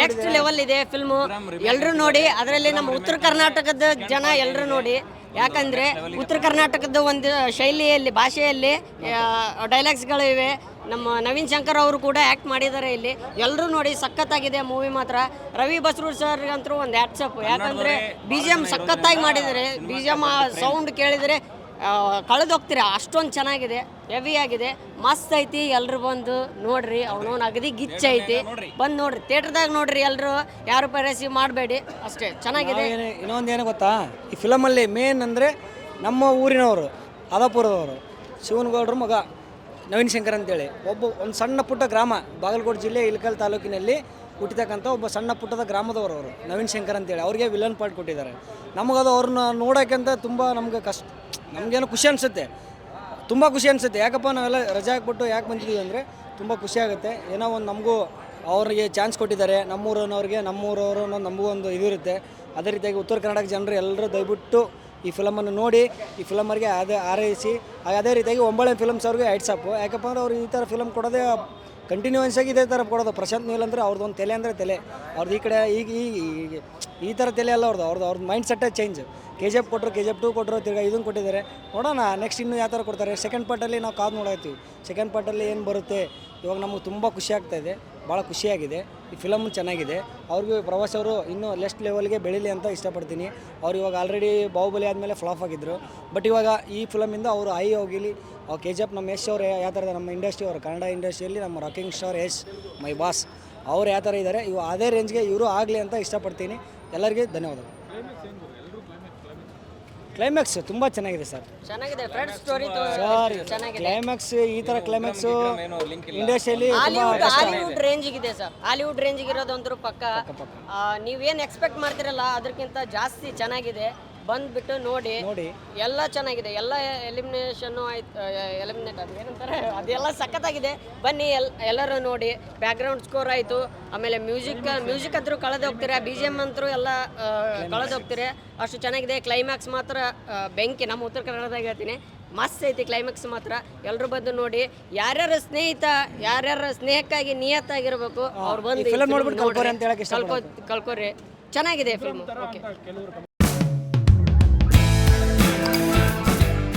Next level ಇದೆ film ಎಲ್ಲರೂ ನೋಡಿ ಅದರಲ್ಲಿ ನಮ್ಮ ಉತ್ತರ ಕರ್ನಾಟಕದ ಜನ ಎಲ್ಲರೂ ನೋಡಿ. ಯಾಕಂದ್ರೆ ಉತ್ತರ ಕರ್ನಾಟಕದ ಒಂದು ಶೈಲಿಯಲ್ಲಿ ಭಾಷೆಯಲ್ಲಿ ಡೈಲಾಗ್ಸ್ಗಳು ಇವೆ. ನಮ್ಮ ನವೀನ್ ಶಂಕರ್ ಅವರು ಕೂಡ ಆ್ಯಕ್ಟ್ ಮಾಡಿದ್ದಾರೆ ಇಲ್ಲಿ. ಎಲ್ಲರೂ ನೋಡಿ ಸಖತ್ತಾಗಿದೆ ಮೂವಿ ಮಾತ್ರ. ರವಿ ಬಸ್ರೂರ್ ಸರ್ ಅಂತೂ ಒಂದು ಆ್ಯಟ್ಸಪ್ ಯಾಕಂದ್ರೆ ಬಿ ಜಿ ಎಂ ಸಖತ್ತಾಗಿ ಮಾಡಿದ್ದಾರೆ. ಬಿ ಜಿ ಎಂ ಸೌಂಡ್ ಕೇಳಿದರೆ ಕಳೆದೋಗ್ತೀರಾ? ಅಷ್ಟೊಂದು ಚೆನ್ನಾಗಿದೆ. ಹೆವಿ ಆಗಿದೆ. ಮಸ್ತ್ ಐತಿ ಎಲ್ರು ಬಂದು ನೋಡ್ರಿ ಅವನು ಅಗದಿ ಗಿಚ್ಚ ಐತಿ. ಬಂದು ನೋಡ್ರಿ ಥಿಯೇಟ್ರದಾಗ ನೋಡ್ರಿ ಎಲ್ಲರೂ ಯಾರು ಪೈರಸಿ ಮಾಡಬೇಡಿ. ಅಷ್ಟೇ ಚೆನ್ನಾಗಿದೆ. ಇನ್ನೊಂದು ಏನು ಗೊತ್ತಾ? ಈ ಫಿಲಮಲ್ಲಿ ಮೇನ್ ಅಂದರೆ ನಮ್ಮ ಊರಿನವರು ಆದಾಪುರದವರು ಶಿವನಗೌಡ್ರ ಮಗ ನವೀನ್ ಶಂಕರ್ ಅಂತೇಳಿ. ಒಬ್ಬ ಒಂದು ಸಣ್ಣ ಪುಟ್ಟ ಗ್ರಾಮ ಬಾಗಲಕೋಟೆ ಜಿಲ್ಲೆ ಇಳಕಲ್ ತಾಲೂಕಿನಲ್ಲಿ ಹುಟ್ಟಿತಕ್ಕಂಥ ಒಬ್ಬ ಸಣ್ಣ ಪುಟ್ಟದ ಗ್ರಾಮದವರು ಅವರು ನವೀನ್ ಶಂಕರ್ ಅಂತೇಳಿ. ಅವ್ರಿಗೆ ವಿಲನ್ ಪಾರ್ಟ್ ಕೊಟ್ಟಿದ್ದಾರೆ. ನಮಗದು ಅವ್ರನ್ನ ನೋಡೋಕ್ಕಂತ ತುಂಬ ನಮ್ಗೆ ಕಷ್ಟ ನಮಗೇನು ಖುಷಿ ಅನಿಸುತ್ತೆ. ತುಂಬ ಖುಷಿ ಅನಿಸುತ್ತೆ. ಯಾಕಪ್ಪ ನಾವೆಲ್ಲ ರಜಾ ಹಾಕ್ಬಿಟ್ಟು ಯಾಕೆ ಬಂದಿದ್ದೀವಿ ಅಂದರೆ ತುಂಬ ಖುಷಿ ಆಗುತ್ತೆ. ಏನೋ ಒಂದು ನಮಗೂ ಅವ್ರಿಗೆ ಚಾನ್ಸ್ ಕೊಟ್ಟಿದ್ದಾರೆ. ನಮ್ಮೂರನವ್ರಿಗೆ, ನಮ್ಮೂರವರು ನಮಗೂ ಒಂದು ಇದು ಇರುತ್ತೆ. ಅದೇ ರೀತಿಯಾಗಿ ಉತ್ತರ ಕರ್ನಾಟಕ ಜನರು ಎಲ್ಲರೂ ದಯವಿಟ್ಟು ಈ ಫಿಲಮನ್ನು ನೋಡಿ, ಈ ಫಿಲಮರಿಗೆ ಅದೇ ಆರೈಸಿ ಅದೇ ರೀತಿಯಾಗಿ ಒಂಬಳೆ ಫಿಲಮ್ಸ್ ಅವ್ರಿಗೆ ಹೆಡ್ಸಪ್ಪು ಯಾಕಪ್ಪ ಅಂದ್ರೆ ಅವ್ರು ಈ ಥರ ಫಿಲಮ್ ಕೊಡೋದೇ ಕಂಟಿನ್ಯೂಯನ್ಸ್ ಆಗಿ ಇದೇ ಥರ ಕೊಡೋದು. ಪ್ರಶಾಂತ್ ನೀಲ್ ಅಂದರೆ ಅವ್ರದ್ದು ಒಂದು ತಲೆ ಅಂದರೆ ತಲೆ. ಅವ್ರದ್ದು ಈ ಕಡೆ ಈಗ ಈ ಈ ಥರ ತಲೆ ಅಲ್ಲ ಅವ್ರದ್ದು ಅವ್ರದ್ದು ಅವ್ರದ್ದು ಮೈಂಡ್ ಸೆಟ್ಟೇ ಚೇಂಜ್ ಕೆ ಜಿ ಎಫ್ ಕೊಟ್ಟರು ಕೆ ಜಿ ಎಫ್ ಟು ಕೊಟ್ಟರು ತಿರ್ಗಾ ಇದನ್ನು ಕೊಟ್ಟಿದ್ದಾರೆ. ನೋಡೋಣ ನೆಕ್ಸ್ಟ್ ಇನ್ನು ಯಾವ ಥರ ಕೊಡ್ತಾರೆ. ಸೆಕೆಂಡ್ ಪಾರ್ಟಲ್ಲಿ ನಾವು ಕಾದು ನೋಡಾಯ್ತೀವಿ. ಸೆಕೆಂಡ್ ಪಾರ್ಟಲ್ಲಿ ಏನು ಬರುತ್ತೆ? ಇವಾಗ ನಮಗೆ ತುಂಬ ಖುಷಿ ಆಗ್ತಾ ಇದೆ. ಭಾಳ ಖುಷಿಯಾಗಿದೆ. ಈ ಫಿಲಮ್ ಚೆನ್ನಾಗಿದೆ. ಅವ್ರಿಗೂ ಪ್ರವಾಸ ಅವರು ಇನ್ನೂ ಲೆಸ್ಟ್ ಲೆವೆಲ್ಗೆ ಬೆಳೀಲಿ ಅಂತ ಇಷ್ಟಪಡ್ತೀನಿ. ಅವ್ರು ಇವಾಗ ಆಲ್ರೆಡಿ ಬಾಹುಬಲಿ ಆದಮೇಲೆ ಫ್ಲಾಫ್ ಆಗಿದ್ದರು ಬಟ್ ಇವಾಗ ಈ ಫಿಲಮಿಂದ ಅವರು ಐ ಹೋಗಿಲಿ. ಕೆ ಜಿ ಎಫ್ ನಮ್ಮ ಯಶ್ ಅವರು, ಯಾವ ಥರ ನಮ್ಮ ಇಂಡಸ್ಟ್ರಿ ಅವರು, ಕನ್ನಡ ಇಂಡಸ್ಟ್ರಿಯಲ್ಲಿ ನಮ್ಮ rocking star Yash my boss ಅವ್ರು ಯಾವ ಥರ ಇದ್ದಾರೆ? ಇವು ಅದೇ ರೇಂಜ್ಗೆ ಇವರು ಆಗಲಿ ಅಂತ ಇಷ್ಟಪಡ್ತೀನಿ. ಎಲ್ಲರಿಗೂ ಧನ್ಯವಾದಗಳು. ಕ್ಲೈಮ್ಯಾಕ್ಸ್ ತುಂಬ ಚೆನ್ನಾಗಿದೆ ಸರ್. ಚೆನ್ನಾಗಿದೆ ಫ್ರೆಂಡ್ ಸ್ಟೋರಿ ಸರ್ ಚೆನ್ನಾಗಿದೆ. ಕ್ಲೈಮ್ಯಾಕ್ಸ್ ಈ ತರ ಕ್ಲೈಮ್ಯಾಕ್ಸ್ ಇಂಡಸ್ಟ್ರಿಯಲ್ಲಿ ತುಂಬ ಹಾಲಿವುಡ್ ಹಾಲಿವುಡ್ ರೇಂಜಿಗಿದೆ ಸರ್. ಹಾಲಿವುಡ್ ರೇಂಜಿಗೆ ಇರೋದೊಂದ್ರು ಪಕ್ಕ. ನೀವೇನ್ ಎಕ್ಸ್ಪೆಕ್ಟ್ ಮಾಡ್ತಿರಲ್ಲ ಅದಕ್ಕಿಂತ ಜಾಸ್ತಿ ಚೆನ್ನಾಗಿದೆ. ಬಂದ್ಬಿಟ್ಟು ನೋಡಿ ನೋಡಿ. ಎಲ್ಲ ಚೆನ್ನಾಗಿದೆ. ಎಲ್ಲ ಎಲಿಮಿನೇಷನ್ ಆಯ್ತು ಎಲಿಮಿನೇಟ್ ಅದು ಏನಂತಾರೆ ಅದೆಲ್ಲ ಸಖತ್ತಾಗಿದೆ. ಬನ್ನಿ ಎಲ್ ಎಲ್ಲರೂ ನೋಡಿ. ಬ್ಯಾಕ್ಗ್ರೌಂಡ್ ಸ್ಕೋರ್ ಆಯಿತು. ಆಮೇಲೆ ಮ್ಯೂಸಿಕ್ ಮ್ಯೂಸಿಕ್ ಅಂತೂ ಕಳೆದು ಹೋಗ್ತೀರಾ? ಬಿ ಜಿ ಎಂ ಅಂತೂ ಎಲ್ಲ ಕಳೆದು ಹೋಗ್ತೀರಿ? ಅಷ್ಟು ಚೆನ್ನಾಗಿದೆ. ಕ್ಲೈಮ್ಯಾಕ್ಸ್ ಮಾತ್ರ ಬೆಂಕಿ ನಮ್ಮ ಉತ್ತರ ಕನ್ನಡದಾಗ ಹೇಳ್ತೀನಿ. ಮಸ್ತ್ ಐತಿ ಕ್ಲೈಮ್ಯಾಕ್ಸ್ ಮಾತ್ರ. ಎಲ್ಲರೂ ಬಂದು ನೋಡಿ. ಯಾರ್ಯಾರ ಸ್ನೇಹಿತ ಯಾರ್ಯಾರ ಸ್ನೇಹಕ್ಕಾಗಿ ನಿಯತ್ತಾಗಿರ್ಬೇಕು ಅವ್ರು ಬಂದು ಕಲ್ಕೋರಿ ಚೆನ್ನಾಗಿದೆ ಫಿಲ್ಮ್ ಓಕೆ